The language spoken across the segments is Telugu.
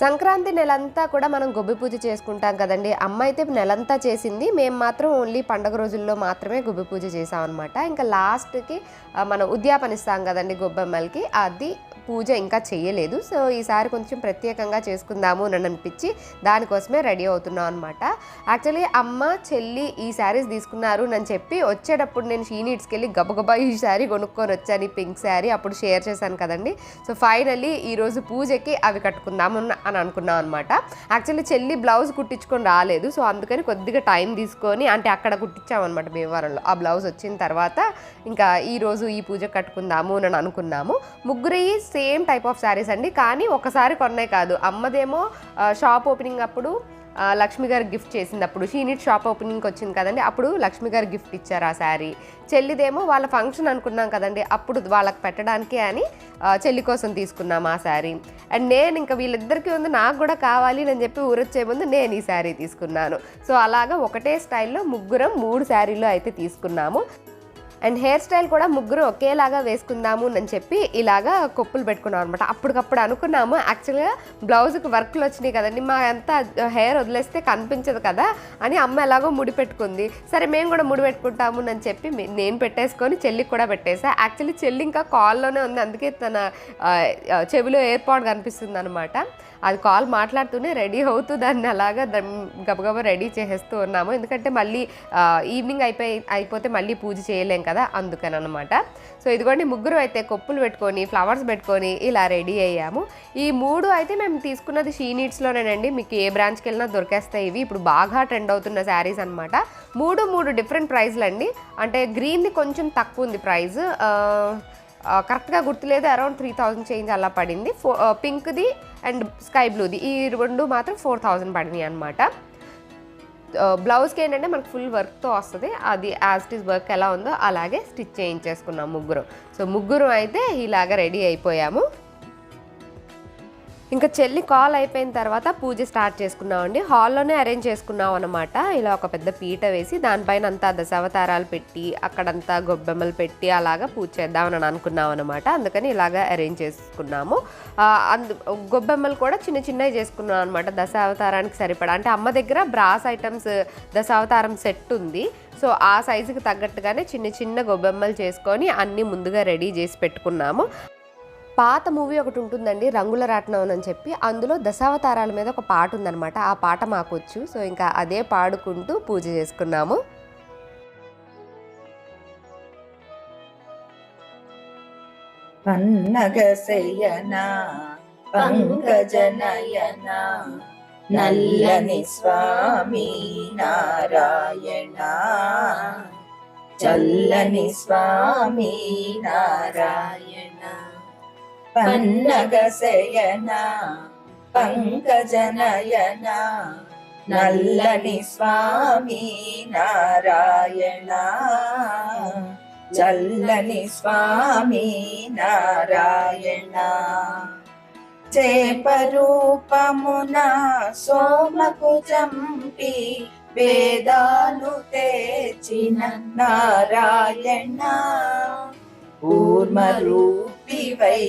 సంక్రాంతి నెలంతా కూడా మనం గొబ్బి పూజ చేసుకుంటాం కదండి. అమ్మ అయితే నెలంతా చేసింది. మేము మాత్రం ఓన్లీ పండగ రోజుల్లో మాత్రమే గొబ్బి పూజ చేసాం అనమాట ఇంకా లాస్ట్కి మనం ఉద్యాపనిస్తాం కదండి గొబ్బెమ్మలకి. అది పూజ ఇంకా చేయలేదు సో ఈసారి కొంచెం ప్రత్యేకంగా చేసుకుందాము అని అనిపించి దానికోసమే రెడీ అవుతున్నాం అనమాట యాక్చువల్లీ అమ్మ చెల్లి ఈ శారీస్ తీసుకున్నారు అని చెప్పి వచ్చేటప్పుడు నేను షీనీట్స్కి వెళ్ళి గబగబా ఈ శారీ కొనుక్కొని వచ్చాను ఈ పింక్ శారీ అప్పుడు షేర్ చేశాను కదండి. సో ఫైనల్లీ ఈరోజు పూజకి అవి కట్టుకుందాము అని అనుకున్నాం అనమాట యాక్చువల్లీ చెల్లి బ్లౌజ్ కుట్టించుకొని రాలేదు. సో అందుకని కొద్దిగా టైం తీసుకొని అంటే అక్కడ కుట్టించామన్నమాట భీమవరంలో. ఆ బ్లౌజ్ వచ్చిన తర్వాత ఇంకా ఈరోజు ఈ పూజ కట్టుకుందాము అని అనుకున్నాము. ముగ్గురు సేమ్ టైప్ ఆఫ్ శారీస్ అండి. కానీ ఒకసారి కొన్నాయి కాదు. అమ్మదేమో షాప్ ఓపెనింగ్ అప్పుడు లక్ష్మి గారు గిఫ్ట్ చేసింది అప్పుడు. షీనిట్ షాప్ ఓపెనింగ్కి వచ్చింది కదండి. అప్పుడు లక్ష్మి గారు గిఫ్ట్ ఇచ్చారు ఆ శారీ. చెల్లిదేమో వాళ్ళ ఫంక్షన్ అనుకున్నాం కదండి. అప్పుడు వాళ్ళకి పెట్టడానికి అని చెల్లి కోసం తీసుకున్నాం ఆ శారీ. అండ్ నేను ఇంకా వీళ్ళిద్దరికీ ఉంది నాకు కూడా కావాలి అని చెప్పి ఊరొచ్చే ముందు నేను ఈ శారీ తీసుకున్నాను. సో అలాగా ఒకటే స్టైల్లో ముగ్గురం మూడు శారీలు అయితే తీసుకున్నాము. అండ్ హెయిర్ స్టైల్ కూడా ముగ్గురు ఒకేలాగా వేసుకుందాము అని చెప్పి ఇలాగా కొప్పులు పెట్టుకున్నాం అనమాట అప్పటికప్పుడు అనుకున్నాము యాక్చువల్గా బ్లౌజ్కి వర్క్లు వచ్చినాయి కదండి మా అంతా హెయిర్ వదిలేస్తే కనిపించదు కదా అని అమ్మ ఎలాగో ముడి పెట్టుకుంది. సరే మేము కూడా ముడి పెట్టుకుంటాము అని చెప్పి నేను పెట్టేసుకొని చెల్లికి కూడా పెట్టేసా. యాక్చువల్లీ చెల్లి ఇంకా కాల్లోనే ఉంది అందుకే తన చెవిలో ఎయిర్పాడ్ కనిపిస్తుంది అనమాట అది కాల్ మాట్లాడుతూనే రెడీ అవుతూ దాన్ని అలాగా దమ్- గబగబా రెడీ చేసేస్తూ ఉన్నాము. ఎందుకంటే మళ్ళీ ఈవినింగ్ అయిపోయి అయిపోతే మళ్ళీ పూజ చేయలేం కదా అందుకని అనమాట సో ఇదిగోండి ముగ్గురు అయితే కొప్పులు పెట్టుకొని ఫ్లవర్స్ పెట్టుకొని ఇలా రెడీ అయ్యాము. ఈ మూడు అయితే మేము తీసుకున్నది షీ నీట్స్లోనేనండి మీకు ఏ బ్రాంచ్కి వెళ్ళినా దొరికేస్తాయి ఇవి. ఇప్పుడు బాగా ట్రెండ్ అవుతున్న శారీస్ అనమాట మూడు మూడు డిఫరెంట్ ప్రైజ్లు అండి అంటే గ్రీన్ది కొంచెం తక్కువ ఉంది ప్రైస్ కరెక్ట్గా గుర్తులేదు అరౌండ్ త్రీ థౌజండ్ చేంజ్ అలా పడింది. ఫో పింక్ది అండ్ స్కై బ్లూది. ఈ రెండు మాత్రం ఫోర్ థౌజండ్ పడినాయి అనమాట బ్లౌజ్కి ఏంటంటే మనకు ఫుల్ వర్క్తో వస్తుంది. అది యాజ్ ఇట్ ఈస్ వర్క్ ఎలా ఉందో అలాగే స్టిచ్ చేయించేసుకున్నాం ముగ్గురు. సో ముగ్గురు అయితే ఇలాగ రెడీ అయిపోయాము. ఇంకా చెల్లి కాల్ అయిపోయిన తర్వాత పూజ స్టార్ట్ చేసుకున్నామండి. హాల్లోనే అరేంజ్ చేసుకున్నాం అనమాట ఇలా ఒక పెద్ద పీట వేసి దానిపైన అంతా దశావతారాలు పెట్టి అక్కడంతా గొబ్బెమ్మలు పెట్టి అలాగా పూజ చేద్దామని అనుకున్నాం అనమాట అందుకని ఇలాగా అరేంజ్ చేసుకున్నాము. అందు గొబ్బెమ్మలు కూడా చిన్న చిన్నవి చేసుకున్నాం అనమాట దశావతారానికి సరిపడా. అంటే అమ్మ దగ్గర బ్రాస్ ఐటమ్స్ దశావతారం సెట్ ఉంది. సో ఆ సైజుకి తగ్గట్టుగానే చిన్న చిన్న గొబ్బెమ్మలు చేసుకొని అన్నీ ముందుగా రెడీ చేసి పెట్టుకున్నాము. పాత మూవీ ఒకటి ఉంటుందండి రంగుల రాట్నం అని చెప్పి. అందులో దశావతారాల మీద ఒక పాట ఉందన్నమాట. ఆ పాట మాకు వచ్చు సో ఇంకా అదే పాడుకుంటూ పూజ చేసుకున్నాము. పన్నగశయన పంకజనయన నల్లని స్వామి నారాయణ చల్లని స్వామి నారాయణ. పన్నగశయన పంకజనయన నల్లని స్వామి నారాయణ చల్లని స్వామి నారాయణ చేపరూపమున సోమకు చంపి వేదాలు తెచిన నారాయణ కూర్మరూపివై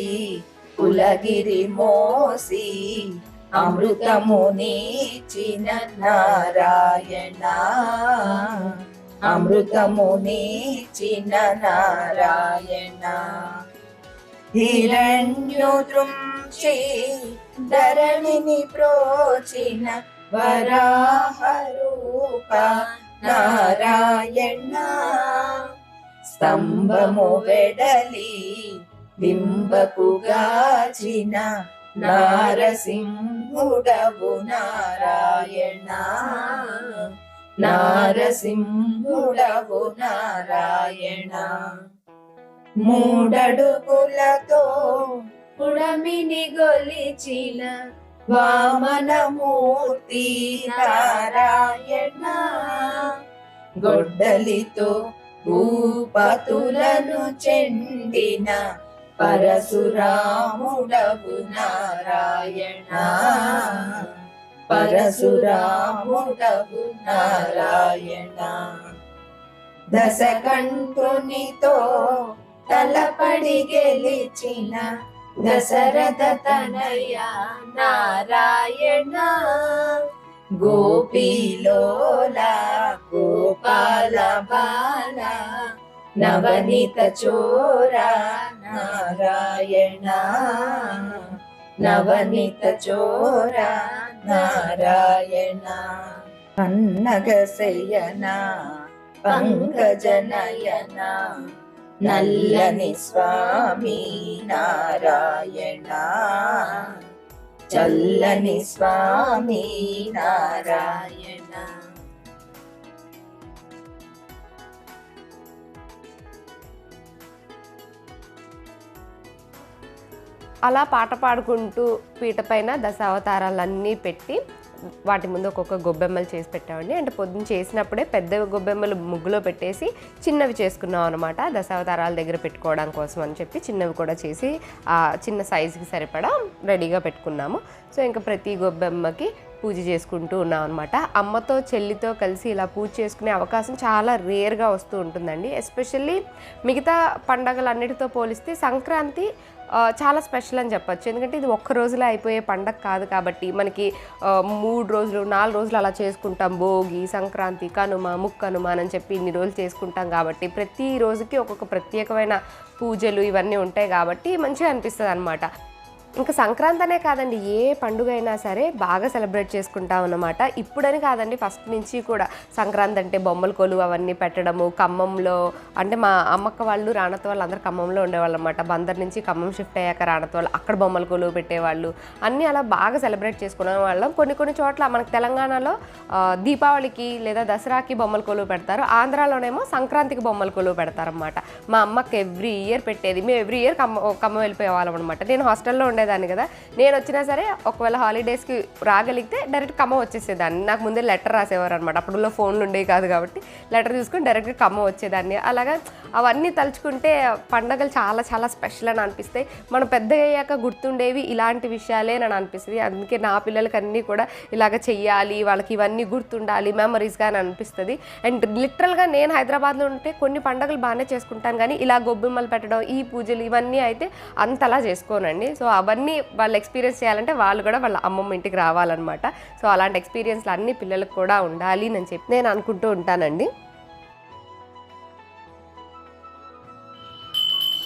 కులగిరి మోసి అమృతముని నీచిన నారాయణ. అమృతముని నీచిన నారాయణ. హిరణ్యుదృంశి ధరణిని ప్రోచిన వరాహరూప నారాయణ. స్తంభము వెడలి బింబకుగాచిన నారసింహుడవు నారాయణ. నారసింహుడవు నారాయణ. మూడడుగులతో పుడమిని గొలిచిన వామనమూర్తి నారాయణ. గొడ్డలితో భూపతులను చెందిన పరశురాముడవు నారాయణ. పరశురాముడవు నారాయణ. దశకంఠునితో తలపడి గెలిచిన దశరథ తనయ నారాయణ. గోపీలోల గోపాల బాల నవనీత చోర నారాయణ నవనీత చోర నారాయణ. పన్నగశయన పంకజనయన నల్లని స్వామి నారాయణ. చల్లని స్వామి నారాయణ. అలా పాట పాడుకుంటూ పీట పైన దశావతారాలన్నీ పెట్టి వాటి ముందు ఒక్కొక్క గొబ్బెమ్మలు చేసి పెట్టామండి. అంటే పొద్దున్న చేసినప్పుడే పెద్ద గొబ్బెమ్మలు ముగ్గులో పెట్టేసి చిన్నవి చేసుకున్నాం అనమాట దశావతారాల దగ్గర పెట్టుకోవడం కోసం అని చెప్పి చిన్నవి కూడా చేసి ఆ చిన్న సైజుకి సరిపడా రెడీగా పెట్టుకున్నాము. సో ఇంకా ప్రతి గొబ్బెమ్మకి పూజ చేసుకుంటూ ఉన్నాం అనమాట అమ్మతో చెల్లితో కలిసి ఇలా పూజ చేసుకునే అవకాశం చాలా రేర్గా వస్తూ ఉంటుందండి. ఎస్పెషల్లీ మిగతా పండగలన్నిటితో పోలిస్తే సంక్రాంతి చాలా స్పెషల్ అని చెప్పచ్చు. ఎందుకంటే ఇది ఒక్క రోజులో అయిపోయే పండగ కాదు కాబట్టి మనకి మూడు రోజులు నాలుగు రోజులు అలా చేసుకుంటాం. భోగి సంక్రాంతి కనుమ ముక్కనుమ అని చెప్పి ఇన్ని రోజులు చేసుకుంటాం కాబట్టి ప్రతి రోజుకి ఒక్కొక్క ప్రత్యేకమైన పూజలు ఇవన్నీ ఉంటాయి కాబట్టి మంచిగా అనిపిస్తుంది అనమాట ఇంకా సంక్రాంతి అనే కాదండి ఏ పండుగ అయినా సరే బాగా సెలబ్రేట్ చేసుకుంటాం అన్నమాట. ఇప్పుడని కాదండి ఫస్ట్ నుంచి కూడా సంక్రాంతి అంటే బొమ్మల కొలు అవన్నీ పెట్టడము ఖమ్మంలో అంటే మా అమ్మక్క వాళ్ళు రాణత వాళ్ళు అందరు ఖమ్మంలో ఉండేవాళ్ళు అనమాట బందర్ నుంచి ఖమ్మం షిఫ్ట్ అయ్యాక రాణత వాళ్ళు అక్కడ బొమ్మల కొలు పెట్టేవాళ్ళు. అన్నీ అలా బాగా సెలబ్రేట్ చేసుకునే వాళ్ళం. కొన్ని కొన్ని చోట్ల మనకు తెలంగాణలో దీపావళికి లేదా దసరాకి బొమ్మల కొలువు పెడతారు. ఆంధ్రాలోనేమో సంక్రాంతికి బొమ్మల కొలువు పెడతారనమాట మా అమ్మకి ఎవ్రీ ఇయర్ పెట్టేది. మేము ఎవ్రీ ఇయర్ కమ్మ ఖమ్మం వెళ్ళిపోయే వాళ్ళం అనమాట నేను హాస్టల్లో ఉండేదాన్ని కదా. నేను వచ్చినా సరే ఒకవేళ హాలిడేస్కి రాగలిగితే డైరెక్ట్ ఖమ్మం వచ్చేసేదాన్ని. నాకు ముందే లెటర్ రాసేవారు అనమాట అప్పుడులో ఫోన్లు ఉండేవి కాదు కాబట్టి లెటర్ చూసుకుని డైరెక్ట్గా ఖమ్మం వచ్చేదాన్ని. అలాగా అవన్నీ తలుచుకుంటే పండగలు చాలా చాలా స్పెషల్ అని అనిపిస్తాయి. మనం పెద్ద అయ్యాక గుర్తుండేవి ఇలాంటి విషయాలే అని అనిపిస్తుంది. అందుకే నా పిల్లలకి అన్నీ కూడా ఇలాగ చెయ్యాలి వాళ్ళకి ఇవన్నీ గుర్తుండాలి మెమరీస్గా అని అనిపిస్తుంది. అండ్ లిటరల్గా నేను హైదరాబాద్లో ఉంటే కొన్ని పండగలు బాగానే చేసుకుంటాను. కానీ ఇలా గొబ్బెమ్మలు పెట్టడం ఈ పూజలు ఇవన్నీ అయితే అంతలా చేసుకోనండి. సో అవన్నీ వాళ్ళు ఎక్స్పీరియన్స్ చేయాలంటే వాళ్ళు కూడా వాళ్ళ అమ్మమ్మ ఇంటికి రావాలన్నమాట. సో అలాంటి ఎక్స్పీరియన్స్లు అన్ని పిల్లలకు కూడా ఉండాలి అని చెప్పి నేను అనుకుంటూ ఉంటానండి.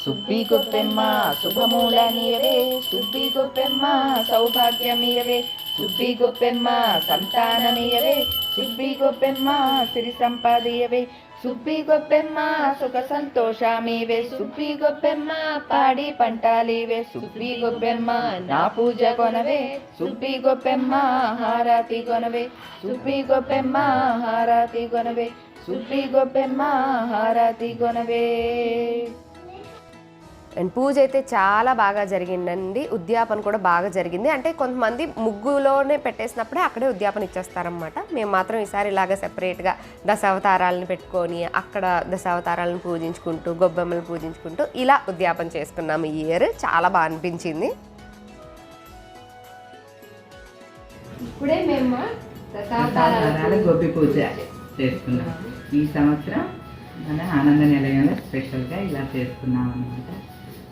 సుబ్బి గొప్పెమ్మ శుభమూల నీయవే సుబ్బి గొప్పెమ్మ సౌభాగ్యమియవే. సుబ్బి గొప్పెమ్మ సంతానమియవే. సుబ్బి గొప్పెమ్మ సిరి సంపాదియవే. సుబ్బి గొప్పెమ్మ సుఖ సంతోషమివే. సుబ్బి గొప్పెమ్మ పాడి పంటాలివే. సుబ్బి గొప్పెమ్మ నా పూజ కొనవే. సుబ్బి గొప్పెమ్మ హారతి కొనవే. సుబ్బి గొప్పెమ్మ హారతి కొనవే. సుబ్బి గొప్పెమ్మ హారతి కొనవే. అండ్ పూజ అయితే చాలా బాగా జరిగిందండి. ఉద్యాపన కూడా బాగా జరిగింది. అంటే కొంతమంది ముగ్గులోనే పెట్టేసినప్పుడే అక్కడే ఉద్యాపన ఇచ్చేస్తారనమాట మేము మాత్రం ఈసారి ఇలాగ సెపరేట్గా దశావతారాలను పెట్టుకొని అక్కడ దశావతారాలను పూజించుకుంటూ గొబ్బెమ్మలను పూజించుకుంటూ ఇలా ఉద్యాపన చేసుకున్నాము ఈ ఇయర్. చాలా బాగా అనిపించింది. ఇప్పుడే మేము పూజ చేసుకున్నాం. ఈ సంవత్సరం మన ఆనంద నిలయంలో స్పెషల్గా ఇలా చేసుకున్నాం అనమాట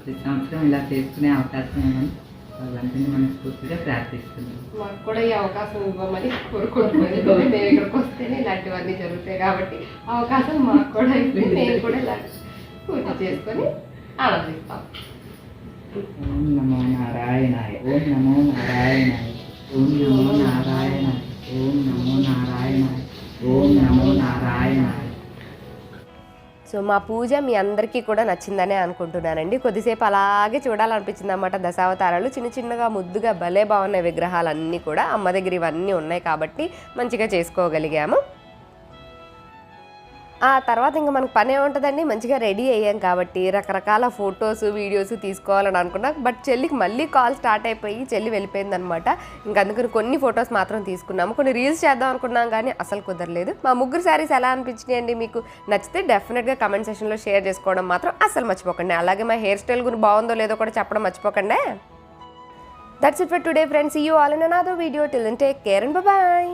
ప్రతి సంవత్సరం ఇలా చేసుకునే అవకాశం ఏమని వాళ్ళందరినీ మనస్ఫూర్తిగా ప్రార్థిస్తున్నాం. మాకు కూడా ఈ అవకాశం ఇవ్వమని కోరుకుంటున్నాను మేము ఇక్కడికి వస్తేనే ఇలాంటివన్నీ జరుగుతాయి కాబట్టి అవకాశం మాకు కూడా ఇస్తే మేము కూడా ఇలా పూజ చేసుకొని ఆనందిస్తాం. ఓం నమో నారాయణాయ ఓం నమో నారాయణాయ ఓం నమో నారాయణాయ ఓం నమో సో మా పూజ మీ అందరికీ కూడా నచ్చిందనే అనుకుంటున్నానండి. కొద్దిసేపు అలాగే చూడాలనిపించింది అనమాట దశావతారాలు. చిన్న చిన్నగా ముద్దుగా భలే బాగున్నాయి విగ్రహాలన్నీ కూడా. అమ్మ దగ్గర ఇవన్నీ ఉన్నాయి కాబట్టి మంచిగా చేసుకోగలిగాము. ఆ తర్వాత ఇంకా మనకు పనే ఉంటుందండి మంచిగా రెడీ అయ్యాం కాబట్టి రకరకాల ఫొటోస్ వీడియోస్ తీసుకోవాలని అనుకున్నా. బట్ చెల్లికి మళ్ళీ కాల్ స్టార్ట్ అయిపోయి చెల్లి వెళ్ళిపోయింది అనమాట ఇంకా అందుకని కొన్ని ఫొటోస్ మాత్రం తీసుకున్నాము. కొన్ని రీల్స్ చేద్దాం అనుకున్నాం కానీ అసలు కుదరలేదు. మా ముగ్గురు శారీస్ ఎలా అనిపించినాయండి మీకు? నచ్చితే డెఫినెట్గా కమెంట్ సెక్షన్లో షేర్ చేసుకోవడం మాత్రం అసలు మర్చిపోకండి. అలాగే మా హెయిర్ స్టైల్ గురించి బాగుందో లేదో కూడా చెప్పడం మర్చిపోకండి. That's it for today friends you all in another video till take care and bye